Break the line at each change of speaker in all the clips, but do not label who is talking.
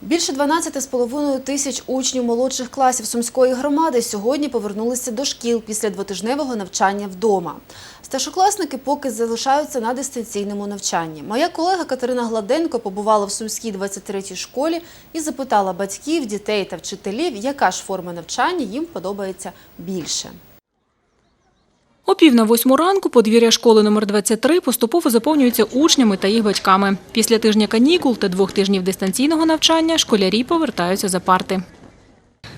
Більше 12,5 тисяч учнів молодших класів Сумської громади сьогодні повернулися до шкіл після двотижневого навчання вдома. Старшокласники поки залишаються на дистанційному навчанні. Моя колега Катерина Гладенко побувала в Сумській 23-й школі і запитала батьків, дітей та вчителів, яка ж форма навчання їм подобається більше.
О пів на восьму ранку подвір'я школи номер 23 поступово заповнюється учнями та їх батьками. Після тижня канікул та двох тижнів дистанційного навчання школярі повертаються за парти.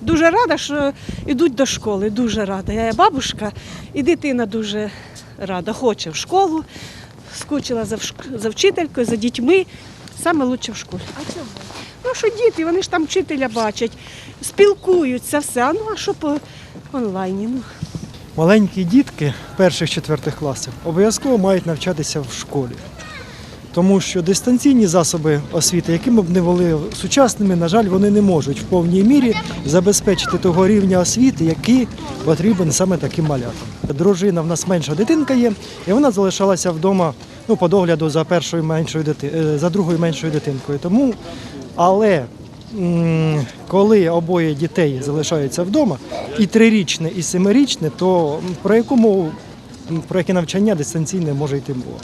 Дуже рада, що йдуть до школи. Дуже рада. Я бабушка і дитина дуже рада. Хоче в школу, скучила за, за вчителькою, за дітьми. Саме лучше в школі. А чому? Ну що діти, вони ж там вчителя бачать, спілкуються, все. А ну а що по онлайні? Ну.
Маленькі дітки перших-четвертих класів обов'язково мають навчатися в школі. Тому що дистанційні засоби освіти, якими б не були сучасними, на жаль, вони не можуть в повній мірі забезпечити того рівня освіти, який потрібен саме таким малятам. Дружина в нас менша дитинка є, і вона залишалася вдома ну, по догляду за першою меншою дити... е, за другою меншою дитинкою. Тому, але коли обоє дітей залишаються вдома, і трирічне, і семирічне, то про яку мову, про яке навчання дистанційне може йти мова?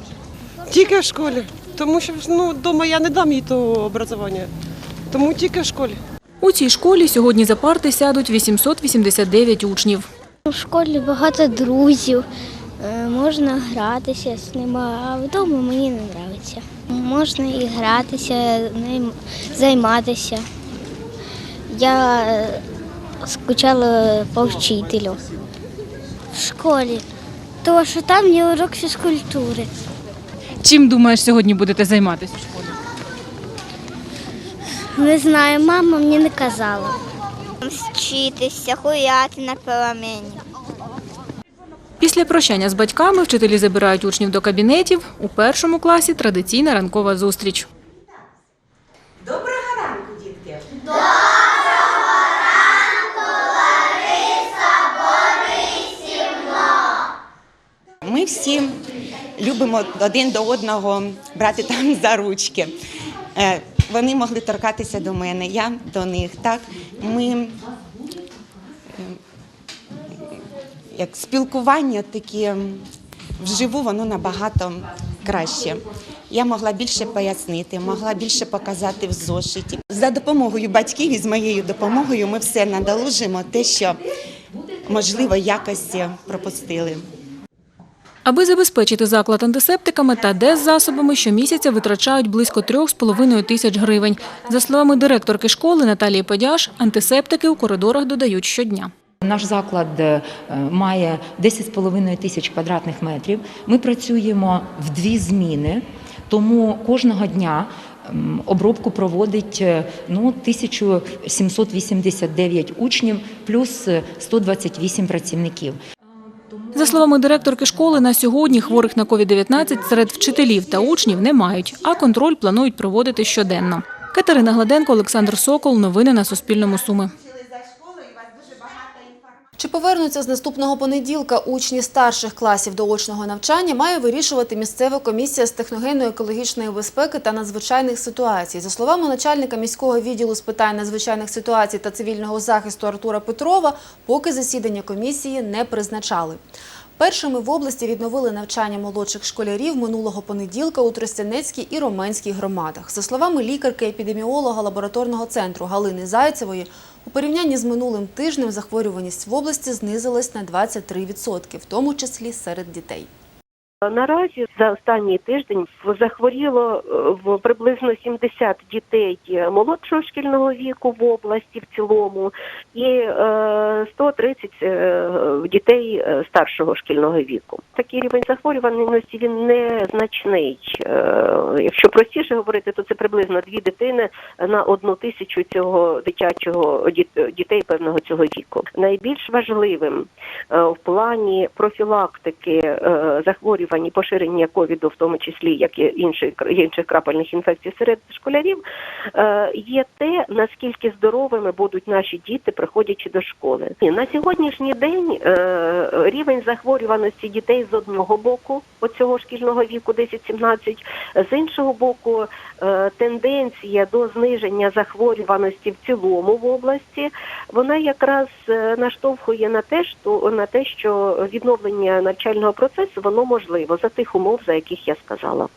Тільки в школі. Тому що ну, вдома я не дам їй того образування. Тому тільки в школі.
У цій школі сьогодні за парти сядуть 889 учнів.
У школі багато друзів, можна гратися з ними, а вдома мені не подобається. Можна і гратися, ним займатися. Я е, скучала по вчителю в школі, тому що там є урок фізкультури.
Чим думаєш, сьогодні будете займатися в школі?
Не знаю, мама мені не казала.
Вчитися, гуляти на перемені.
Після прощання з батьками вчителі забирають учнів до кабінетів. У першому класі традиційна ранкова зустріч.
Доброго ранку, дітки! Ми всі любимо один до одного брати там за ручки. Е, Вони могли торкатися до мене, я до них. Так ми як спілкування таке вживу, воно набагато краще. Я могла більше пояснити, могла більше показати в зошиті. За допомогою батьків і з моєю допомогою ми все надолужимо те, що можливо якось пропустили.
Аби забезпечити заклад антисептиками та деззасобами, щомісяця витрачають близько 3,5 тисяч гривень. За словами директорки школи Наталії Подяш, антисептики у коридорах додають щодня.
Наш заклад е, має 10,5 тисяч квадратних метрів. Ми працюємо в дві зміни, тому кожного дня обробку проводить е, ну, 1789 учнів плюс е, 128 працівників.
За словами директорки школи, на сьогодні хворих на COVID-19 серед вчителів та учнів не мають, а контроль планують проводити щоденно. Катерина Гладенко, Олександр Сокол. Новини на Суспільному. Суми.
Повернуться з наступного понеділка учні старших класів до очного навчання, має вирішувати місцева комісія з техногенно-екологічної безпеки та надзвичайних ситуацій. За словами начальника міського відділу з питань надзвичайних ситуацій та цивільного захисту Артура Петрова, поки засідання комісії не призначали. Першими в області відновили навчання молодших школярів минулого понеділка у Тростянецькій і Роменській громадах. За словами лікарки-епідеміолога лабораторного центру Галини Зайцевої, у порівнянні з минулим тижнем захворюваність в області знизилась на 23%, в тому числі серед дітей.
Наразі за останній тиждень захворіло е, приблизно 70 дітей молодшого шкільного віку в області в цілому, і е, 130 е, дітей е, старшого шкільного віку. Такий рівень захворюваності він незначний. Е, Якщо простіше говорити, то це приблизно дві дитини на одну тисячу цього дитячого діт- дітей певного цього віку. Найбільш важливим в плані профілактики захворювання захворювань і поширення ковіду, в тому числі як і інших інших крапельних інфекцій серед школярів, е, є те, наскільки здоровими будуть наші діти, приходячи до школи. І на сьогоднішній день е, рівень захворюваності дітей з одного боку, оцього шкільного віку 10-17, з іншого боку, е, тенденція до зниження захворюваності в цілому в області, вона якраз наштовхує на те, що на те, що відновлення навчального процесу воно можливо за тих умов, за яких я сказала.